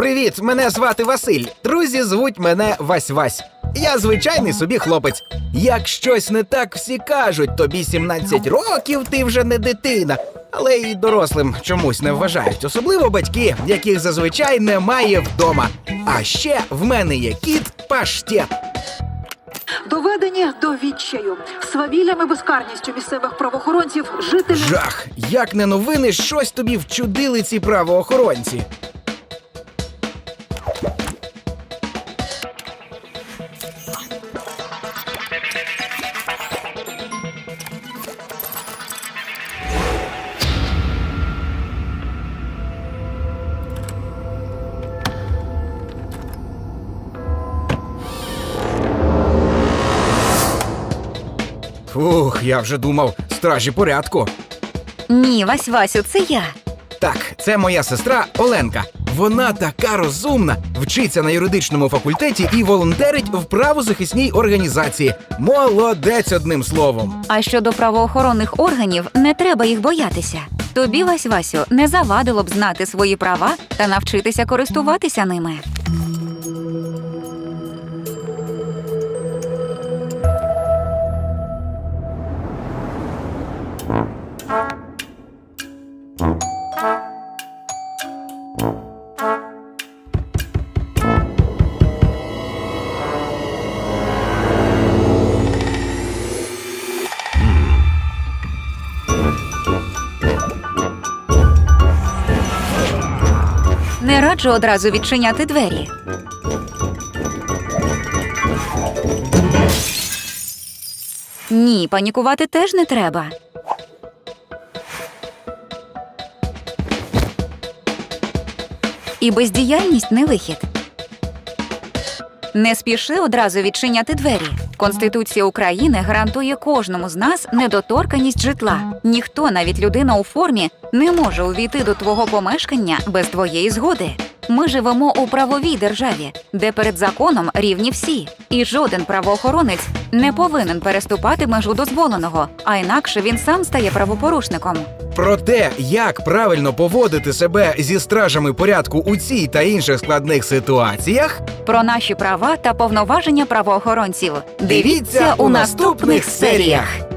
Привіт, мене звати Василь. Друзі звуть мене Вась-Вась. Я звичайний собі хлопець. Як щось не так всі кажуть, тобі 17 років, ти вже не дитина. Але і дорослим чомусь не вважають, особливо батьки, яких зазвичай немає вдома. А ще в мене є кіт паштет. Доведені до відчаю свавіллям і безкарністю місцевих правоохоронців жителі Жах! Як не новини, щось тобі вчудили ці правоохоронці. Фух, я вже думав, стражі порядку. Ні, Вась Васю, це я. Так, це моя сестра Оленка. Вона така розумна, вчиться на юридичному факультеті і волонтерить в правозахисній організації. Молодець одним словом. А щодо правоохоронних органів, не треба їх боятися. Тобі, Вась Васю, не завадило б знати свої права та навчитися користуватися ними. Не раджу одразу відчиняти двері. Ні, панікувати теж не треба. І бездіяльність не вихід. Не спіши одразу відчиняти двері. Конституція України гарантує кожному з нас недоторканість житла. Ніхто, навіть людина у формі, не може увійти до твого помешкання без твоєї згоди. Ми живемо у правовій державі, де перед законом рівні всі, і жоден правоохоронець не повинен переступати межу дозволеного, а інакше він сам стає правопорушником. Про те, як правильно поводити себе зі стражами порядку у цій та інших складних ситуаціях, Про наші права та повноваження правоохоронців. Дивіться у наступних серіях.